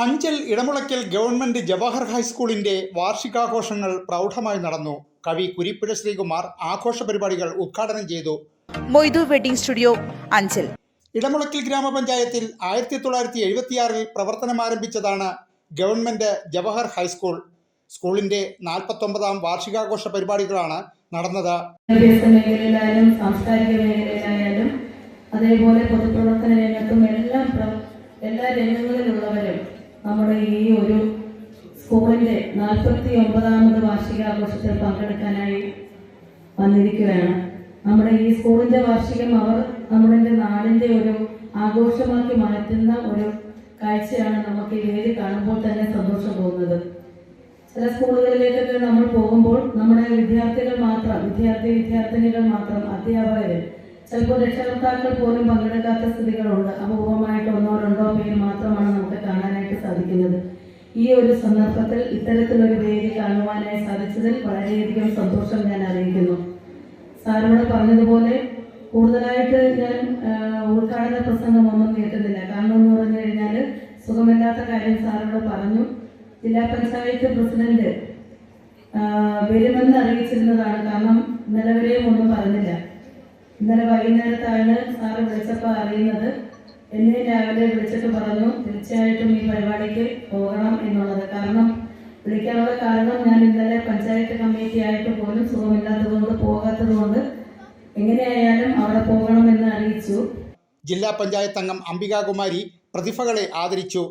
Anchal Edamulakkal government Jawahar ഹൈസ്കൂളിന്റെ വാർഷികാഘോഷങ്ങൾ പ്രൗഢമായി നടന്നു. കവി കുരിപ്പുഴ ശ്രീകുമാർ ആഘോഷ പരിപാടികൾ ഉദ്ഘാടനം ചെയ്തു. Moidu wedding studio Anchal. Edamulakkal ഗ്രാമപഞ്ചായത്തിൽ ആയിരത്തി തൊള്ളായിരത്തി എഴുപത്തിയാറിൽ പ്രവർത്തനം ആരംഭിച്ചതാണ് ഗവൺമെന്റ് ജവഹർ ഹൈസ്കൂൾ. സ്കൂളിന്റെ നാൽപ്പത്തൊമ്പതാം വാർഷികാഘോഷ പരിപാടികളാണ് നടന്നത്. വിദ്യാഭ്യാസ മേഖലയിലായാലും സാംസ്കാരിക മേഖലയിലായാലും അതേപോലെ പൊതുപ്രവർത്തന രംഗത്തും എല്ലാം എല്ലാ രംഗങ്ങളിലുള്ളവരും നമ്മുടെ ഈ ഒരു സ്കൂളിന്റെ നാൽപ്പത്തി ഒമ്പതാമത് വാർഷികാഘോഷത്തിൽ പങ്കെടുക്കാനായി വന്നിരിക്കുകയാണ്. നമ്മുടെ ഈ സ്കൂളിന്റെ വാർഷികം അവർ നമ്മുടെ നാടിന്റെ ഒരു ആഘോഷമാക്കി മാറ്റുന്ന ഒരു കാഴ്ചയാണ് നമുക്ക് ഈ കാണുമ്പോൾ തന്നെ സന്തോഷം തോന്നുന്നത്. ചില സ്കൂളുകളിലേക്കൊക്കെ നമ്മൾ പോകുമ്പോൾ നമ്മുടെ വിദ്യാർത്ഥികൾ മാത്രം വിദ്യാർത്ഥി വിദ്യാർത്ഥിനികൾ മാത്രം അധ്യാപകർ ചിലപ്പോൾ രക്ഷകർത്താക്കൾ പോലും പങ്കെടുക്കാത്ത സ്ഥിതികളുണ്ട്. അപൂർവമായിട്ട് ഒന്നോ രണ്ടോ പേര് മാത്രമാണ് നമുക്ക് കാണാനായിട്ട് സാധിക്കുന്നത്. ഈ ഒരു സന്ദർഭത്തിൽ ഇത്തരത്തിലൊരു വേദി കാണുവാനായി സാധിച്ചതിൽ വളരെയധികം സന്തോഷം ഞാൻ അറിയിക്കുന്നു. സാറിനോട് പറഞ്ഞതുപോലെ കൂടുതലായിട്ട് ഞാൻ ഉദ്ഘാടന പ്രസംഗമൊന്നും കേട്ടുന്നില്ല കാരണം എന്ന് പറഞ്ഞു കഴിഞ്ഞാൽ സുഖമില്ലാത്ത കാര്യം സാറിനോട് പറഞ്ഞു. ജില്ലാ പഞ്ചായത്ത് പ്രസിഡന്റ് വരുമെന്ന് അറിയിച്ചിരുന്നതാണ്. കാരണം നിലവിലെയും ഒന്നും പറഞ്ഞില്ല. ഇന്നലെ വൈകുന്നേരത്താണ് സാറ് വിളിച്ചപ്പോൾ അറിയുന്നത്. എന്നെ രാവിലെ വിളിച്ചിട്ട് പറഞ്ഞു തീർച്ചയായിട്ടും ഈ പരിപാടിക്ക് പോകണം എന്നുള്ളത്. കാരണം വിളിക്കാനുള്ള കാരണം ഞാൻ ഇന്നലെ പഞ്ചായത്ത് കമ്മിറ്റി ആയിട്ട് പോലും സുഖമില്ലാത്തതുകൊണ്ട് പോകാത്തതുകൊണ്ട് എങ്ങനെയായാലും അവിടെ പോകണമെന്ന് അറിയിച്ചു. ജില്ലാ പഞ്ചായത്ത് അംഗം അംബികാകുമാരി പ്രതിഭകളെ ആദരിച്ചു.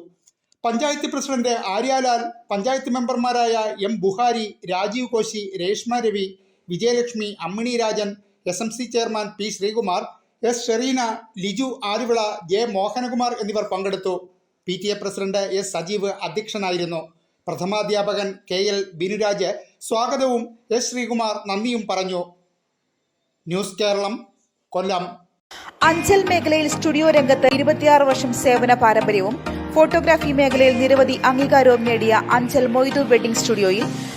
പഞ്ചായത്ത് പ്രസിഡന്റ് ആര്യാലാൽ പഞ്ചായത്ത് മെമ്പർമാരായ M Buhari Rajeev Koshy Reshma Ravi Vijayalakshmi Ammini Rajan S M C chairman P Sreekumar S Shereena Liju Aruvila J Mohanakumar എന്നിവർ പങ്കെടുത്തു. P T A president S Sajeev അധ്യക്ഷനായിരുന്നു. പ്രഥമാധ്യാപകൻ കെ എൽ ബിനുരാജ് സ്വാഗതവും എസ് ശ്രീകുമാർ നന്ദിയും പറഞ്ഞു. News Keralam കൊല്ലം. അഞ്ചൽ മേഖലയിൽ studio രംഗത്ത് ഇരുപത്തിയാറ് വർഷം സേവന പാരമ്പര്യവും ഫോട്ടോഗ്രാഫി മേഖലയിൽ നിരവധി അംഗീകാരവും നേടിയ അഞ്ചൽ മൊയ്തു വെഡിംഗ് സ്റ്റുഡിയോയിൽ